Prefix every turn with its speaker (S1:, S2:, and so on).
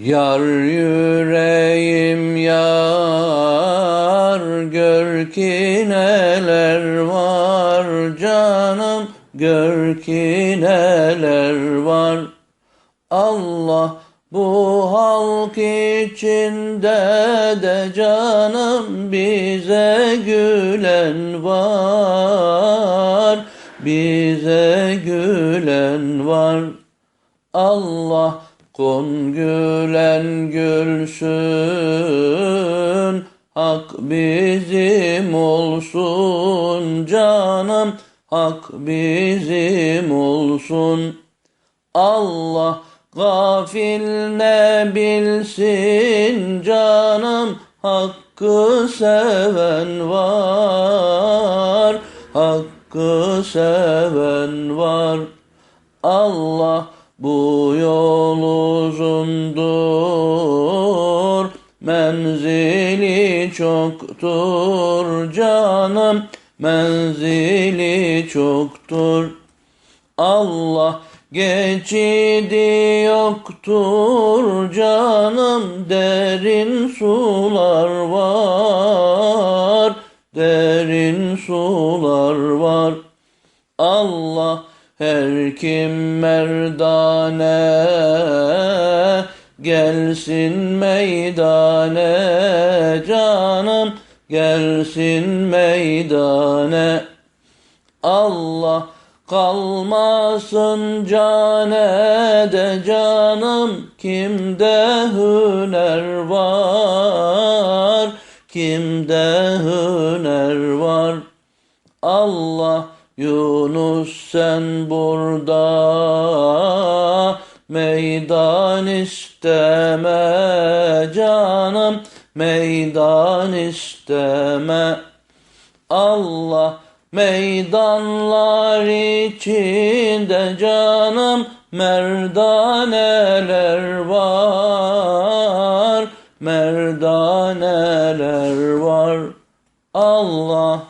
S1: Yar yüreğim yar gör ki neler var. Canım gör ki neler var. Allah bu halk içinde de canım bize gülen var. Bize gülen var. Allah kon gülen gülsün Hak bizim olsun canım Hak bizim olsun. Allah gafil ne bilsin canım Hakkı seven var Hakkı seven var. Allah bu yol uzundur, menzili çoktur canım, menzili çoktur. Allah geçidi yoktur canım, derin sular var, derin sular var. Allah her kim merdane gelsin meydane canım gelsin meydane. Allah kalmasın cane de canım kimde hüner var kimde hüner var? Allah Yunus sen burada meydan isteme canım meydan isteme. Allah meydanlar içinde canım merdaneler var merdaneler var. Allah